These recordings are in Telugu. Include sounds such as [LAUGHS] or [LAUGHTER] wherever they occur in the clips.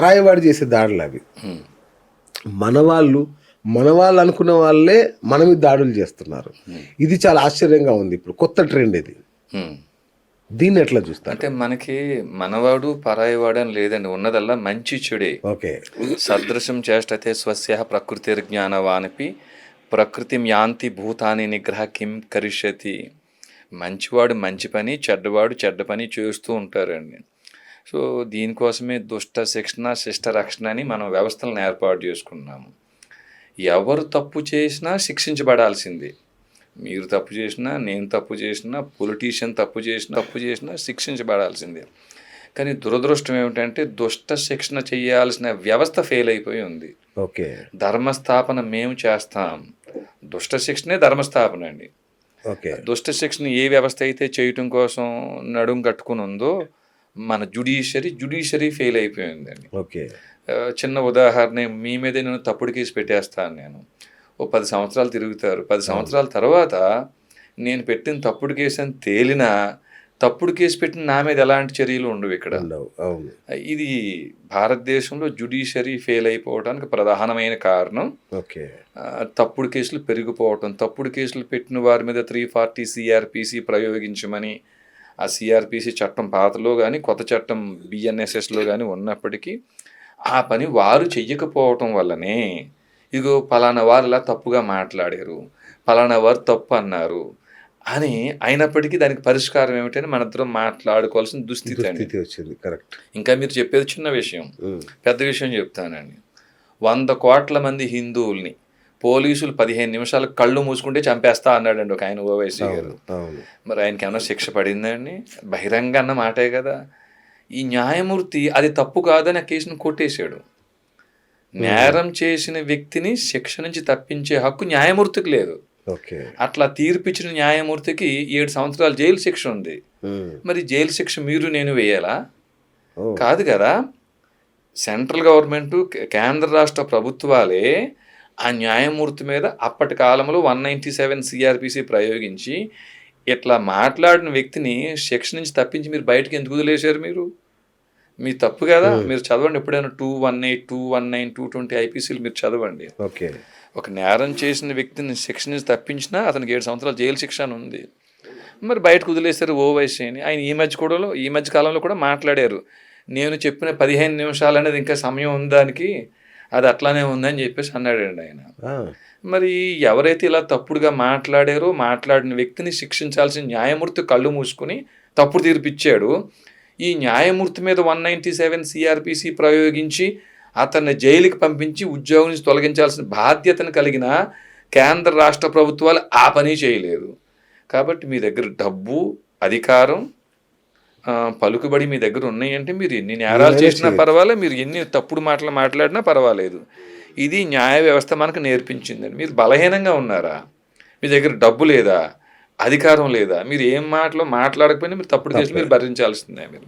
పరాయివాడు చేసే దాడులు అవి. ఉమ్, మన వాళ్ళు మన వాళ్ళు అనుకున్న వాళ్ళే మన మీద దాడులు చేస్తున్నారు. ఇది చాలా ఆశ్చర్యంగా ఉంది ఇప్పుడు. కొత్త ట్రెండ్ ఇది. దీన్ని ఎట్లా చూస్తారు? అంటే మనకి మనవాడు పరాయివాడు అని లేదండి. ఉన్నదల్లా మంచి చెడే. ఓకే. సదృశం చేష్టతే స్వస్య ప్రకృతిర్జ్ఞానవానపి ప్రకృతి యాంతి భూతాని నిగ్రహ కిం కరిష్యతి. మంచివాడు మంచి పని చెడ్డవాడు చెడ్డ పని చేస్తూ ఉంటారండి. సో దీనికోసమే దుష్ట శిక్షణ శిష్ట రక్షణ అని మనం వ్యవస్థలను ఏర్పాటు చేసుకున్నాము. ఎవరు తప్పు చేసినా శిక్షించబడాల్సిందే. మీరు తప్పు చేసినా నేను తప్పు చేసినా పొలిటీషియన్ తప్పు చేసినా తప్పు చేసినా శిక్షించబడాల్సిందే. కానీ దురదృష్టం ఏమిటంటే దుష్ట శిక్షణ చేయాల్సిన వ్యవస్థ ఫెయిల్ అయిపోయి ఉంది. ఓకే. ధర్మస్థాపన మేము చేస్తాం. దుష్ట శిక్షణే ధర్మస్థాపన అండి. ఓకే. దుష్ట శిక్షణ ఏ వ్యవస్థ అయితే చేయటం కోసం నడుం కట్టుకుని ఉందో మన జుడిషియరీ జుడిషియరీ ఫెయిల్ అయిపోయిందండి. ఓకే. చిన్న ఉదాహరణ మీ మీద నేను తప్పుడు కేసు పెట్టేస్తాను నేను. ఓ పది సంవత్సరాలు తిరుగుతారు. పది సంవత్సరాల తర్వాత నేను పెట్టిన తప్పుడు కేసు అని తేలినా తప్పుడు కేసు పెట్టిన నా మీద ఎలాంటి చర్యలు ఉండవు ఇక్కడ. ఇది భారతదేశంలో జుడిషియరీ ఫెయిల్ అయిపోవడానికి ప్రధానమైన కారణం. ఓకే. తప్పుడు కేసులు పెరిగిపోవటం. తప్పుడు కేసులు పెట్టిన వారి మీద త్రీ ఫార్టీ సిఆర్పిసి ప్రయోగించమని ఆ సిఆర్పిసి చట్టం పాతలో కానీ కొత్త చట్టం బిఎన్ఎస్ఎస్లో కానీ ఉన్నప్పటికీ ఆ పని వారు చెయ్యకపోవటం వల్లనే ఇగో పలానా వారు ఇలా తప్పుగా మాట్లాడారు పలానా వారు తప్పు అన్నారు అని అయినప్పటికీ దానికి పరిష్కారం ఏమిటని మన ఇద్దరం మాట్లాడుకోవాల్సిన దుస్థితి వచ్చింది కరెక్ట్. ఇంకా మీరు చెప్పేది చిన్న విషయం పెద్ద విషయం చెప్తానండి. వంద కోట్ల మంది హిందువుల్ని పోలీసులు పదిహేను నిమిషాలు కళ్ళు మూసుకుంటే చంపేస్తా అన్నాడండి ఒక ఆయన ఓవైసీ గారు. మరి ఆయనకి ఏమైనా శిక్ష పడిందండి? బహిరంగ అన్న మాటే కదా. ఈ న్యాయమూర్తి అది తప్పు కాదని ఆ కేసును కొట్టేశాడు. నేరం చేసిన వ్యక్తిని శిక్ష నుంచి తప్పించే హక్కు న్యాయమూర్తికి లేదు. అట్లా తీర్పిచ్చిన న్యాయమూర్తికి ఏడు సంవత్సరాలు జైలు శిక్ష ఉంది. మరి జైలు శిక్ష మీరు నేను వేయాలా? కాదు కదా. సెంట్రల్ గవర్నమెంట్ కేంద్ర రాష్ట్ర ప్రభుత్వాలే ఆ న్యాయమూర్తి మీద అప్పటి కాలంలో వన్ నైంటీ సెవెన్ సిఆర్పిసి ప్రయోగించి ఇట్లా మాట్లాడిన వ్యక్తిని శిక్ష నుంచి తప్పించి మీరు బయటకు ఎందుకు వదిలేశారు మీరు? మీ తప్పు కదా. మీరు చదవండి. ఎప్పుడైనా two one eight two one nine two twenty ఐపీసీలు మీరు చదవండి. ఓకే. ఒక నేరం చేసిన వ్యక్తిని శిక్ష నుంచి తప్పించినా అతనికి ఏడు సంవత్సరాలు జైలు శిక్ష అని ఉంది. మరి బయటకు వదిలేశారు ఓవైసీ అని ఆయన ఈ మధ్య కూడా ఈ మధ్య కాలంలో కూడా మాట్లాడారు. నేను చెప్పిన పదిహేను నిమిషాలు అనేది ఇంకా సమయం ఉందానికి అది అట్లానే ఉందని చెప్పేసి అన్నాడండి ఆయన. మరి ఎవరైతే ఇలా తప్పుడుగా మాట్లాడారో మాట్లాడిన వ్యక్తిని శిక్షించాల్సిన న్యాయమూర్తి కళ్ళు మూసుకుని తప్పుడు తీర్పిచ్చాడు ఈ న్యాయమూర్తి మీద వన్ నైంటీ సెవెన్ సిఆర్పిసి ప్రయోగించి అతన్ని జైలుకి పంపించి ఉద్యోగం నుంచి తొలగించాల్సిన బాధ్యతను కలిగిన కేంద్ర రాష్ట్ర ప్రభుత్వాలు ఆ పని చేయలేదు. కాబట్టి మీ దగ్గర డబ్బు అధికారం పలుకుబడి మీ దగ్గర ఉన్నాయంటే మీరు ఎన్ని నేరాలు చేసినా పర్వాలేదు మీరు ఎన్ని తప్పుడు మాటలు మాట్లాడినా పర్వాలేదు. ఇది న్యాయ వ్యవస్థ మనకు నేర్పించిందండి. మీరు బలహీనంగా ఉన్నారా? మీ దగ్గర డబ్బు లేదా? అధికారం లేదా? మీరు ఏం మాటలు మాట్లాడకపోయినా మీరు తప్పుడు కేసులు మీరు భరించాల్సిందే మీరు.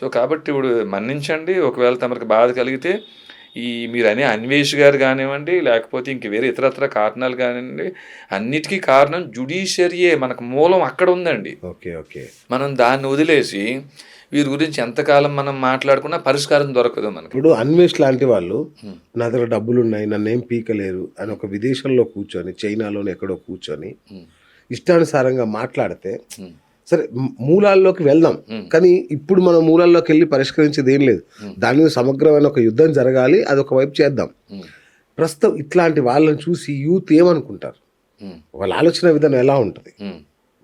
సో కాబట్టి ఇప్పుడు మన్నించండి. ఒకవేళ తమకు బాధ కలిగితే ఈ మీరు అనే అన్వేష్ గారు కానివ్వండి లేకపోతే ఇంక వేరే ఇతరత్ర కారణాలు కానివ్వండి అన్నిటికీ కారణం జుడిషియరీయే. మనకు మూలం అక్కడ ఉందండి. Okay okay. మనం దాన్ని వదిలేసి వీరి గురించి ఎంతకాలం మనం మాట్లాడుకున్నా పరిష్కారం దొరకదు మనకి. ఇప్పుడు అన్వేష్ లాంటి వాళ్ళు నా దగ్గర డబ్బులు ఉన్నాయి నన్ను ఏం పీకలేరు అని ఒక విదేశంలో కూర్చొని చైనాలోనే ఎక్కడో కూర్చొని ఇష్టానుసారంగా మాట్లాడితే సరే మూలాల్లోకి వెళ్దాం. కానీ ఇప్పుడు మనం మూలాల్లోకి వెళ్ళి పరిష్కరించేది ఏం లేదు. దాని మీద సమగ్రమైన ఒక యుద్ధం జరగాలి అది ఒక వైపు చేద్దాం. ప్రస్తుతం ఇట్లాంటి వాళ్ళని చూసి యూత్ ఏమనుకుంటారు? వాళ్ళ ఆలోచన విధానం ఎలా ఉంటుంది.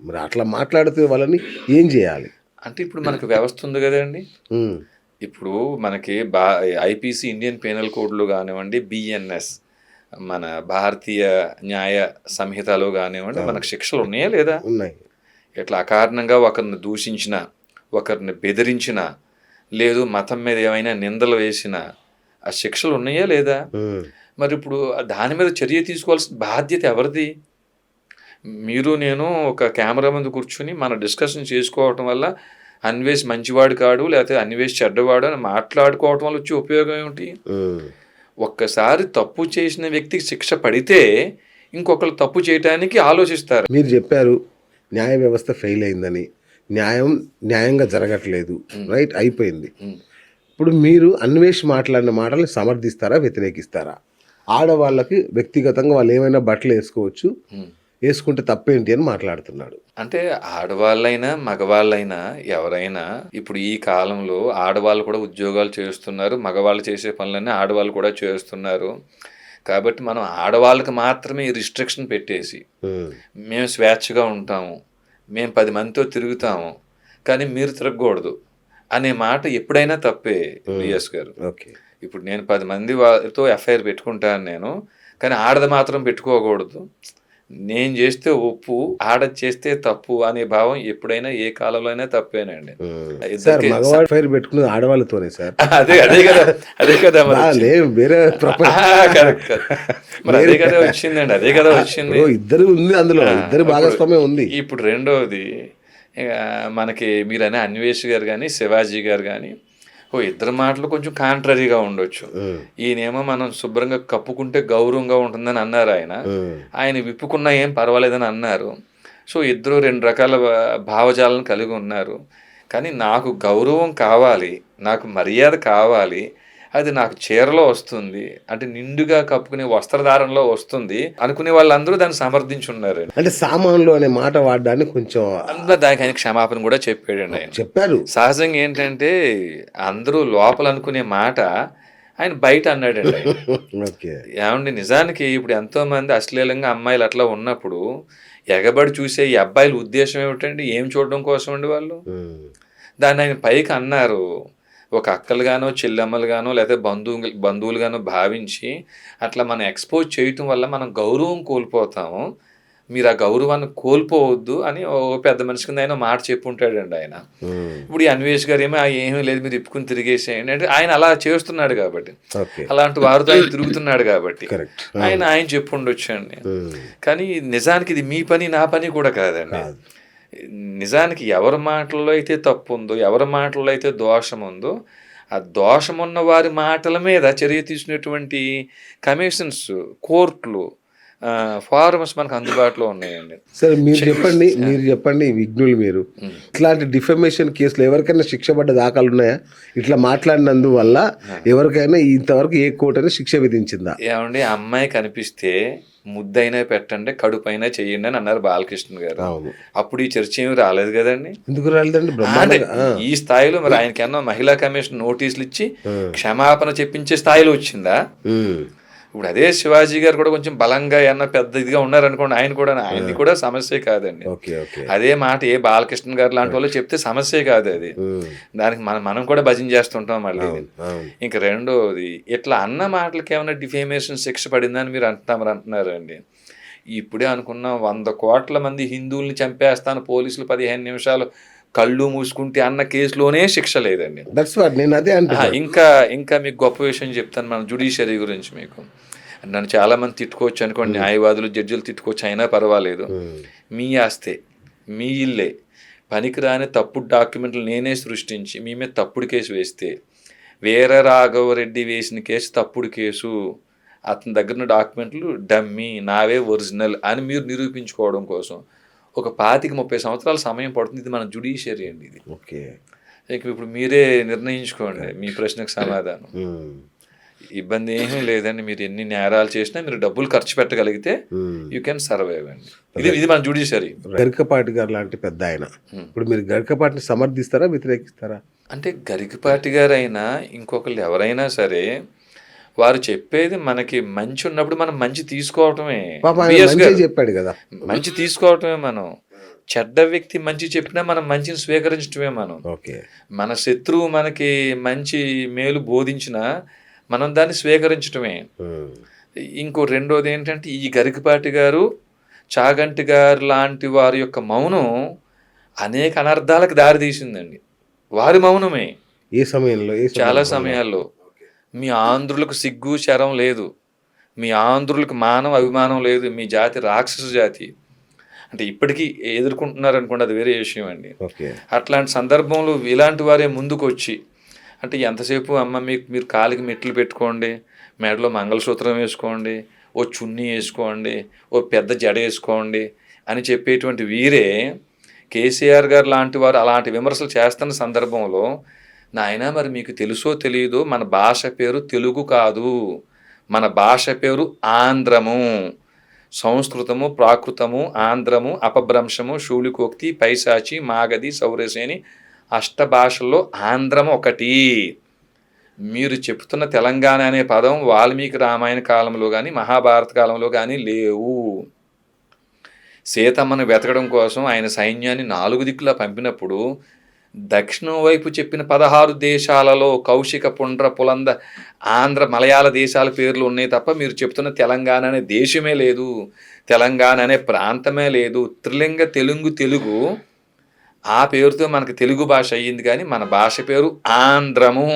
మరి అట్లా మాట్లాడితే వాళ్ళని ఏం చేయాలి? అంటే ఇప్పుడు మనకు వ్యవస్థ ఉంది కదండి ఇప్పుడు మనకి బా ఐపీసీ ఇండియన్ పీనల్ కోడ్లో కానివ్వండి బిఎన్ఎస్ మన భారతీయ న్యాయ సంహితలో కానివ్వండి మనకు శిక్షలు ఉన్నాయా లేదా? ఉన్నాయి. ఇట్లా అకారణంగా ఒకరిని దూషించిన ఒకరిని బెదిరించిన లేదు మతం మీద ఏమైనా నిందలు వేసిన ఆ శిక్షలు ఉన్నాయా లేదా? మరి ఇప్పుడు దాని మీద చర్య తీసుకోవాల్సిన బాధ్యత ఎవరిది? మీరు నేను ఒక కెమెరా ముందు కూర్చుని మన డిస్కషన్ చేసుకోవటం వల్ల అన్వేష్ మంచివాడు కాడు లేకపోతే అన్వేష్ చెడ్డవాడు అని మాట్లాడుకోవటం వల్ల వచ్చే ఉపయోగం ఏమిటి? ఒక్కసారి తప్పు చేసిన వ్యక్తికి శిక్ష పడితే ఇంకొకరు తప్పు చేయటానికి ఆలోచిస్తారు. మీరు చెప్పారు న్యాయ వ్యవస్థ ఫెయిల్ అయిందని న్యాయం న్యాయంగా జరగట్లేదు. రైట్ అయిపోయింది. ఇప్పుడు మీరు అన్వేష్ మాట్లాడిన మాటల్ని సమర్థిస్తారా వ్యతిరేకిస్తారా? ఆడవాళ్ళకి వ్యక్తిగతంగా వాళ్ళు ఏమైనా బట్టలు వేసుకోవచ్చు. వేసుకుంటే తప్పేంటి అని మాట్లాడుతున్నాడు. అంటే ఆడవాళ్ళైనా మగవాళ్ళైనా ఎవరైనా ఇప్పుడు ఈ కాలంలో ఆడవాళ్ళు కూడా ఉద్యోగాలు చేస్తున్నారు మగవాళ్ళు చేసే పనులన్నీ ఆడవాళ్ళు కూడా చేస్తున్నారు. కాబట్టి మనం ఆడవాళ్ళకి మాత్రమే ఈ రిస్ట్రిక్షన్ పెట్టేసి. మేము స్వేచ్ఛగా ఉంటాము మేము పది మందితో తిరుగుతాము కానీ మీరు తిరగకూడదు అనే మాట ఎప్పుడైనా తప్పే విఎస్ గారు. ఓకే. ఇప్పుడు నేను పది మంది వారితో ఎఫ్ఐఆర్ పెట్టుకుంటాను నేను కానీ ఆడది మాత్రం పెట్టుకోకూడదు. నేను చేస్తే ఒప్పు ఆడది చేస్తే తప్పు అనే భావం ఎప్పుడైనా ఏ కాలంలో అయినా తప్పేనండి. మగవాడు ఫైర్ పెట్టుకున్నది ఆడవాళ్ళతోనే సార్. [LAUGHS] అదే అదే కదా అదే కదా వేరే. [LAUGHS] మరి అదే కదా వచ్చిందండి అదే కదా వచ్చింది. ఇద్దరు ఉంది అందులో ఇద్దరు భాగస్వామ్యం ఉంది. ఇప్పుడు రెండవది ఇక మనకి మీరనే అన్వేష్ గారు కానీ శివాజీ గారు కానీ ఓ ఇద్దరు మాటలు కొంచెం కాంట్రరీగా ఉండొచ్చు. ఈయనేమో మనం శుభ్రంగా కప్పుకుంటే గౌరవంగా ఉంటుందని అన్నారు ఆయన. ఆయన విప్పుకున్నా ఏం పర్వాలేదని అన్నారు సో ఇద్దరు రెండు రకాల భావజాలను కలిగి ఉన్నారు కానీ నాకు గౌరవం కావాలి నాకు మర్యాద కావాలి అది నాకు చీరలో వస్తుంది. అంటే నిండుగా కప్పుకునే వస్త్రధారణలో వస్తుంది. అనుకునే వాళ్ళందరూ దాన్ని సమర్థించున్నారు. అంటే సామాన్లు అనే మాట వాడడాన్ని కొంచెం దానికి ఆయన క్షమాపణ కూడా చెప్పాడండి ఆయన. చెప్పారు. సహజంగా ఏంటంటే అందరూ లోపల అనుకునే మాట ఆయన బయట. [LAUGHS] ఓకే. ఏమండి నిజానికి ఇప్పుడు ఎంతో మంది అశ్లీలంగా అమ్మాయిలు అట్లా ఉన్నప్పుడు ఎగబడి చూసే ఈ అబ్బాయిల ఉద్దేశం ఏమిటండి? ఏం చూడడం కోసం అండి వాళ్ళు. దాన్ని ఆయన పైకి అన్నారు. ఒక అక్కలుగానో చెల్లెమ్మలుగానో లేదా బంధువు బంధువులుగానో భావించి అట్లా మనం ఎక్స్పోజ్ చేయటం వల్ల మనం గౌరవం కోల్పోతాము. మీరు ఆ గౌరవాన్ని కోల్పోవద్దు అని ఓ పెద్ద మనిషి కింద ఆయన మాట చెప్పుంటాడండి ఆయన. ఇప్పుడు ఈ అన్వేష్ గారు ఏమో "ఆ, ఏమీ లేదు మీరు ఇప్పుకుని తిరిగేసేయండి అంటే ఆయన అలా చేస్తున్నాడు కాబట్టి. అలాంటి వారితో ఆయన తిరుగుతున్నాడు కాబట్టి. ఆయన ఆయన చెప్పు ఉండొచ్చు అండి. కానీ నిజానికి ఇది మీ పని నా పని కూడా కాదండి. కాదు. నిజానికి ఎవరి మాటల్లో అయితే తప్పు ఉందో ఎవరి మాటల్లో అయితే దోషం ఉందో ఆ దోషం ఉన్న వారి మాటల మీద చర్య తీసుకునేటువంటి కమిషన్స్ కోర్టులు ఫారమ్స్ మనకు అందుబాటులో ఉన్నాయండి. సరే మీరు చెప్పండి మీరు చెప్పండి విఘ్నులు మీరు. ఇట్లాంటి డిఫమేషన్ కేసులు ఎవరికైనా శిక్ష పడ్డ దాఖలు ఉన్నాయా? ఇట్లా మాట్లాడినందువల్ల ఎవరికైనా ఇంతవరకు ఏ కోర్టు అయినా శిక్ష విధించిందా? ఏమండి అమ్మాయి కనిపిస్తే ముద్దైనా పెట్టండి కడుపైనా చెయ్యండి అని అన్నారు బాలకృష్ణ గారు. అప్పుడు ఈ చర్చ ఏమి రాలేదు కదండి. ఎందుకు రాలేదండి. ఈ స్థాయిలో మరి ఆయనకేమో మహిళా కమిషన్ నోటీసులు ఇచ్చి. క్షమాపణ చెప్పించే స్థాయిలో వచ్చిందా. ఇప్పుడు అదే శివాజీ గారు కూడా కొంచెం బలంగా ఏమన్నా పెద్ద ఇదిగా ఉన్నారనుకోండి ఆయన కూడా ఆయనది కూడా సమస్య కాదండి. అదే మాట ఏ బాలకృష్ణ గారు లాంటి వాళ్ళు చెప్తే సమస్యే కాదు అది. దానికి మనం మనం కూడా భజన చేస్తుంటాం మళ్ళీ ఇంక రెండోది ఇట్లా అన్న మాటలకి ఏమైనా డిఫేమేషన్ శిక్ష పడిందని మీరు అంటున్నారు అంటున్నారు అండి ఇప్పుడే అనుకున్నాం వంద కోట్ల మంది హిందువుల్ని చంపేస్తాను పోలీసులు పదిహేను నిమిషాలు కళ్ళు మూసుకుంటే అన్న కేసులోనే శిక్ష లేదండి. నేను అదే ఇంకా ఇంకా మీకు గొప్ప విషయం చెప్తాను మన జుడిషియరీ గురించి మీకు. నన్ను చాలా మంది తిట్టుకోవచ్చు అనుకోండి న్యాయవాదులు జడ్జిలు తిట్టుకోవచ్చు అయినా పర్వాలేదు. ఉమ్. మీ ఆస్తే మీ ఇల్లే పనికిరాని తప్పుడు డాక్యుమెంట్లు నేనే సృష్టించి మీ మీద తప్పుడు కేసు వేస్తే వీర రాఘవరెడ్డి వేసిన కేసు తప్పుడు కేసు అతని దగ్గర డాక్యుమెంట్లు డమ్మీ నావే ఒరిజినల్ అని మీరు నిరూపించుకోవడం కోసం ఒక పాతిక ముప్పై సంవత్సరాల సమయం పడుతుంది. ఇది మన జుడిషియరీ అండి ఇది. ఓకే. ఇక ఇప్పుడు మీరే నిర్ణయించుకోండి మీ ప్రశ్నకు సమాధానం. ఉమ్. ఇబ్బంది ఏమీ లేదండి. మీరు ఎన్ని నేరాలు చేసినా మీరు డబ్బులు ఖర్చు పెట్టగలిగితే. యూ కెన్ సర్వైవ్ అండి. ఇది ఇది మన జుడిషియరీ. గరికపాటి గారు లాంటి పెద్ద ఆయన. ఇప్పుడు మీరు గరికపాటిని సమర్థిస్తారా వ్యతిరేకిస్తారా? అంటే గరికపాటి గారైనా ఇంకొకళ్ళు ఎవరైనా సరే వారు చెప్పేది మనకి మంచి ఉన్నప్పుడు మనం మంచి తీసుకోవటమే. చెప్పాడు కదా. మంచి తీసుకోవటమే మనం. చెడ్డ వ్యక్తి మంచి చెప్పినా మనం మంచిని స్వీకరించటమే మనం. ఓకే. మన శత్రువు మనకి మంచి మేలు బోధించినా మనం దాన్ని స్వీకరించటమే. ఇంకో రెండోది ఏంటంటే ఈ గరికపాటి గారు చాగంటి గారు లాంటి వారి యొక్క మౌనం అనేక అనర్థాలకు దారితీసిందండి. వారి మౌనమే. ఏ సమయంలో? చాలా సమయంలో? సమయాల్లో. మీ ఆంధ్రులకు సిగ్గు శరం లేదు. మీ ఆంధ్రులకు మానవ అభిమానం లేదు. మీ జాతి రాక్షస జాతి. అంటే ఇప్పటికీ ఎదుర్కొంటున్నారు అనుకోండి అది వేరే విషయం అండి. అట్లాంటి సందర్భంలో ఇలాంటి వారే ముందుకు వచ్చి అంటే ఎంతసేపు అమ్మ మీకు మీరు కాలికి మెట్లు పెట్టుకోండి మెడలో మంగళసూత్రం వేసుకోండి ఓ చున్నీ వేసుకోండి ఓ పెద్ద జడ వేసుకోండి అని చెప్పేటువంటి వీరే కేసీఆర్ గారు లాంటి వారు అలాంటి విమర్శలు చేస్తున్న సందర్భంలో నాయన మరి మీకు తెలుసో తెలియదో మన భాష పేరు తెలుగు కాదు. మన భాష పేరు ఆంధ్రము. సంస్కృతము ప్రాకృతము ఆంధ్రము అపభ్రంశము శూలికోక్తి పైశాచి మాగధి సౌరసేని అష్ట భాషల్లో ఆంధ్రము ఒకటి. మీరు చెప్తున్న తెలంగాణ అనే పదం వాల్మీకి రామాయణ కాలంలో కానీ మహాభారత కాలంలో కానీ లేవు. సీతమ్మను వెతకడం కోసం ఆయన సైన్యాన్ని నాలుగు దిక్కులా పంపినప్పుడు దక్షిణం వైపు చెప్పిన పదహారు దేశాలలో కౌశిక పుండ్ర పులంద ఆంధ్ర మలయాళ దేశాల పేర్లు ఉన్నాయి తప్ప మీరు చెప్తున్న తెలంగాణ అనే దేశమే లేదు. తెలంగాణ అనే ప్రాంతమే లేదు. త్రిలింగ తెలుగు తెలుగు ఆ పేరుతో మనకి తెలుగు భాష అయ్యింది కానీ మన భాష పేరు ఆంధ్రము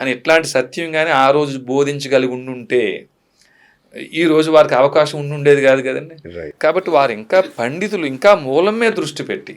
అని ఇట్లాంటి సత్యం కానీ ఆ రోజు బోధించగలిగి ఉండుంటే ఈ రోజు వారికి అవకాశం ఉండుండేది కాదు కదండి. కాబట్టి వారు ఇంకా పండితులు ఇంకా మూలం మీద దృష్టి పెట్టి